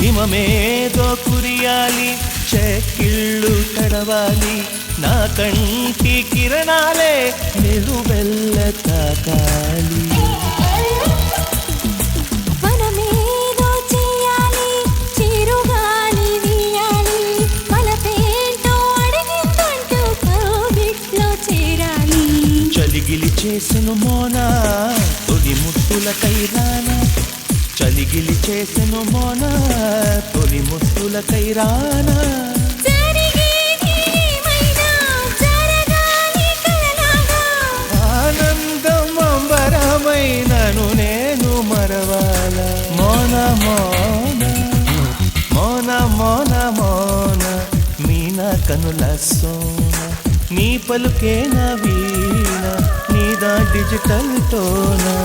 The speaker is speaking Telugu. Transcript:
హిమమేదో కురియాలి చెక్కిళ్ళు తడవాలి నా కంటి కిరణాలే నిలువెల్ల తాకాలి. చలిగిలి చేసెను మోనా తొలి ముత్తుల కైరానా? చలిగిలి చేసెను మోనా ముత్తుల కైరానా ఆనందం అంబరమైనను నేను మరవాల? మోన మోన మోన మోన మోన మీన కనుల సోన నీ పలుకే నా వీణ నీదా డిజిటల్ తోనా?